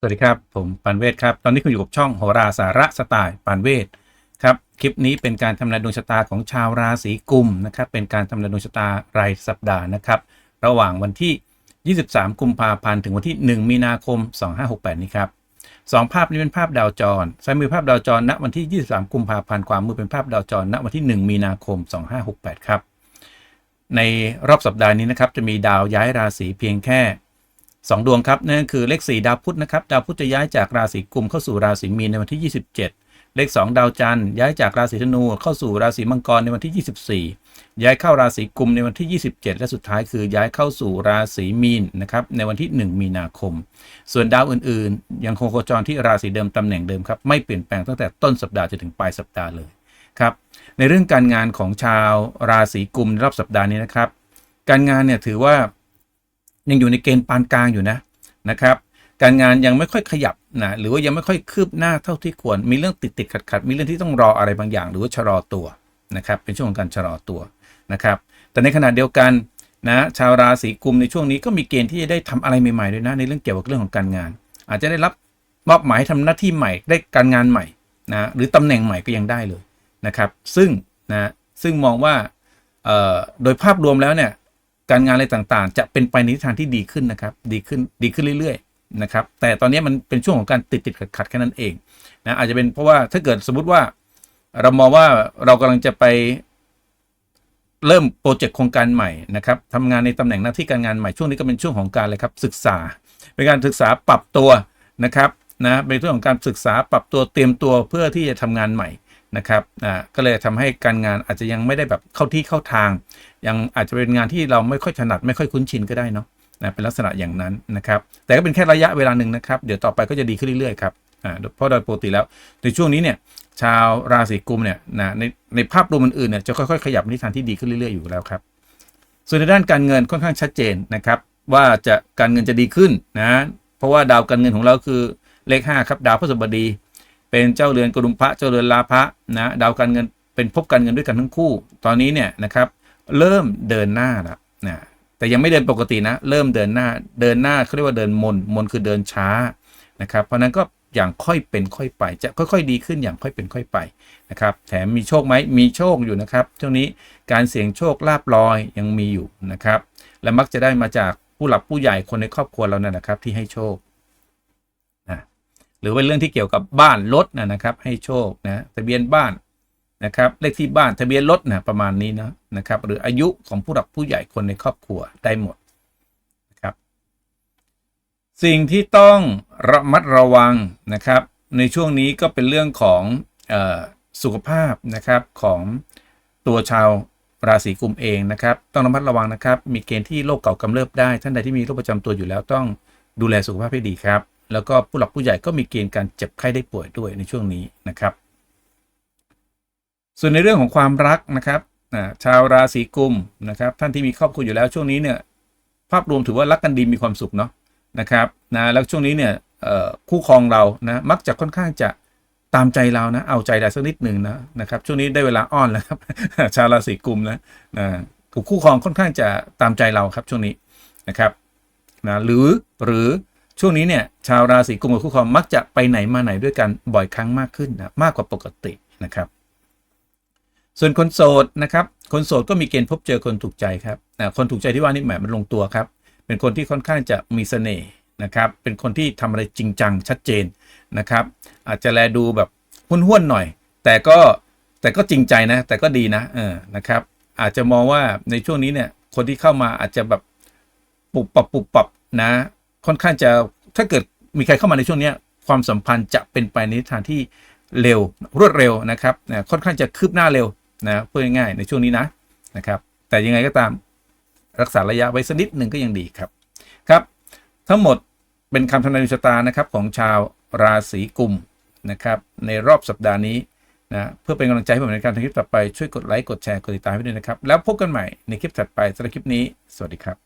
สวัสดีครับ ผมปันเวศครับ ตอนนี้คุณอยู่กับช่องโหราสาระสไตล์ปันเวศครับ คลิปนี้เป็นการทำนายดวงชะตาของชาวราศีกุมนะครับ เป็นการทำนายดวงชะตารายสัปดาห์นะครับ ระหว่างวันที่ 23 กุมภาพันธ์ถึงวันที่ 1 มีนาคม 2568 นี้ครับสองภาพนี้เป็นภาพดาวจรซ้ายมือภาพดาวจรณวันที่ 23 กุมภาพันธ์ขวามมือเป็นภาพดาวจรณวันที่ 1 มีนาคม 2568 ครับ ในรอบสัปดาห์นี้นะครับจะมีดาวย้ายราศีเพียงแค่ 2 ดวงครับนั่นคือเลข 4 ดาวพุธนะครับ ดาวพุธจะย้ายจากราศีกุมเข้าสู่ราศีมีนในวันที่ 27 เลข 2 ดาวจันทร์ย้ายจากราศีธนูเข้าสู่ราศีมังกรในวันที่ 24 ย้ายเข้าราศีกุมในวันที่ 27 และสุดท้ายคือย้ายเข้าสู่ราศีมีนนะครับในวันที่ 1 มีนาคม ส่วนดาวอื่นๆ ยังคงโคจรที่ราศีเดิมตำแหน่งเดิมครับไม่เปลี่ยนแปลงตั้งแต่ต้นสัปดาห์จนถึงปลายสัปดาห์เลยครับในเรื่องการงานของชาวราศีกุมในรอบสัปดาห์นี้นะครับ การงานเนี่ยถือว่า ยังอยู่ในเกณฑ์ปานกลางอยู่นะนะครับการงานยังไม่ค่อยขยับนะหรือว่ายังไม่ค่อยคืบหน้าเท่าที่ควร มีเรื่องติดติดขัดขัดมีเรื่องที่ต้องรออะไรบางอย่าง หรือว่าชะลอตัวนะครับเป็นช่วงของการชะลอตัวนะครับแต่ในขณะเดียวกันนะชาวราศีกุมในช่วงนี้ก็มีเกณฑ์ที่จะได้ทำอะไรใหม่ๆด้วยนะในเรื่องเกี่ยวกับเรื่องของการงาน อาจจะได้รับมอบหมายให้ทำหน้าที่ใหม่ได้การงานใหม่นะหรือตำแหน่งใหม่ก็ยังได้เลยนะครับ ซึ่งนะซึ่งมองว่าโดยภาพรวมแล้วเนี่ย การงานอะไรต่างๆ จะเป็นไปในทิศทางที่ดีขึ้นนะครับ ดีขึ้นดีขึ้นเรื่อยๆนะครับ แต่ตอนนี้มันเป็นช่วงของการติดติดขัดขัดแค่นั้นเองนะอาจจะเป็นเพราะว่าถ้าเกิดสมมติว่าเรามองว่าเรากำลังจะไปเริ่มโปรเจกต์โครงการใหม่นะครับทำงานในตำแหน่งหน้าที่การงานใหม่ช่วงนี้ก็เป็นช่วงของการเลยครับศึกษาเป็นการศึกษาปรับตัวนะครับนะเป็นเรื่องของการศึกษาปรับตัวเตรียมตัวเพื่อที่จะทำงานใหม่ นะครับอ่าก็เลยทำให้การงานอาจจะยังไม่ได้แบบเข้าที่เข้าทาง ยังอาจจะเป็นงานที่เราไม่ค่อยถนัดไม่ค่อยคุ้นชินก็ได้เนาะนะเป็นลักษณะอย่างนั้นนะครับ แต่ก็เป็นแค่ระยะเวลาหนึ่งนะครับ เดี๋ยวต่อไปก็จะดีขึ้นเรื่อยๆครับอ่าเพราะโดยปกติแล้วในช่วงนี้เนี่ยชาวราศีกุมเนี่ยนะในในภาพรวมอื่นๆเนี่ยจะค่อยๆ ขยับในทิศทางที่ดีขึ้นเรื่อยๆอยู่แล้วครับ ส่วนในด้านการเงินค่อนข้างชัดเจนนะครับ ว่าจะการเงินจะดีขึ้นนะเพราะว่าดาวการเงินของเราคือเลข 5 ครับ ดาวพฤหัสบดี เป็นเจ้าเรือนกรุมพระเจ้าเรือนลาภะนะดาวการเงินเป็นภพการเงินด้วยกันทั้งคู่ ตอนนี้เนี่ยนะครับเริ่มเดินหน้าแล้วนะแต่ยังไม่เดินปกตินะ เริ่มเดินหน้าเดินหน้าเขาเรียกว่าเดินมนมนคือเดินช้านะครับ เพราะนั้นก็อย่างค่อยเป็นค่อยไป จะค่อยๆ ดีขึ้นอย่างค่อยเป็นค่อยไปนะครับ แถมมีโชคไหมมีโชคอยู่นะครับช่วงนี้การเสี่ยงโชคลาบลอยยังมีอยู่นะครับ และมักจะได้มาจากผู้หลักผู้ใหญ่คนในครอบครัวเรานั่นนะครับที่ให้โชค หรือเป็นเรื่องที่เกี่ยวกับบ้านรถนะนะครับ ให้โชคนะทะเบียนบ้านนะครับเลขที่บ้านทะเบียนรถนะประมาณนี้นะนะครับ หรืออายุของผู้หลักผู้ใหญ่คนในครอบครัวได้หมดนะครับ สิ่งที่ต้องระมัดระวังนะครับ ในช่วงนี้ก็เป็นเรื่องของออสุขภาพนะครับของตัวชาวราศีกุมเองนะครับ ต้องระมัดระวังนะครับ มีเกณฑ์ที่โรคเก่ากำเริบได้ ท่านใดที่มีโรคประจำตัวอยู่แล้วต้องดูแลสุขภาพให้ดีครับ แล้วก็ผู้หลักผู้ใหญ่ก็มีเกณฑ์การเจ็บไข้ได้ป่วยด้วยในช่วงนี้นะครับ ส่วนในเรื่องของความรักนะครับชาวราศีกุมนะครับ ท่านที่มีครอบครัวอยู่แล้วช่วงนี้เนี่ยภาพรวมถือว่ารักกันดีมีความสุขเนาะนะครับนะแล้วช่วงนี้เนี่ยคู่ครองเรานะมักจะค่อนข้างจะตามใจเรานะ เอาใจเราสักนิดหนึ่งนะนะครับ ช่วงนี้ได้เวลาอ้อนแล้วครับ ชาวราศีกุมนะนะกับคู่ครองค่อนข้างจะตามใจเราครับช่วงนี้นะครับนะหรือหรือ ช่วงนี้เนี่ยชาวราศีกุมกับคู่ครองมักจะไปไหนมาไหนด้วยกันบ่อยครั้งมากขึ้นนะมากกว่าปกตินะครับ ส่วนคนโสดนะครับ คนโสดก็มีเกณฑ์พบเจอคนถูกใจครับอ่าคนถูกใจที่ว่านี่แหมมันลงตัวครับ เป็นคนที่ค่อนข้างจะมีเสน่ห์นะครับ เป็นคนที่ทำอะไรจริงจังชัดเจนนะครับ อาจจะแลดูแบบห้วนๆหน่อย แต่ก็แต่ก็จริงใจนะ แต่ก็ดีนะเออนะครับ อาจจะมองว่าในช่วงนี้เนี่ยคนที่เข้ามาอาจจะแบบปุบปับปุบปับนะ ค่อนข้างจะถ้าเกิดมีใครเข้ามาในช่วงนี้ความสัมพันธ์จะเป็นไปในทางที่เร็วรวดเร็วนะครับนะค่อนข้างจะคืบหน้าเร็วนะพูดง่ายๆในช่วงนี้นะนะครับ แต่ยังไงก็ตามรักษาระยะไว้สักนิดหนึ่งก็ยังดีครับครับ ทั้งหมดเป็นคำทำนายดวงชะตานะครับของชาวราศีกุมนะครับในรอบสัปดาห์นี้นะเพื่อเป็นกำลังใจให้ผมในการทำคลิปต่อไปช่วยกดไลค์กดแชร์กดติดตามให้ด้วยนะครับ แล้วพบกันใหม่ในคลิปถัดไปสำหรับคลิปนี้ สวัสดีครับ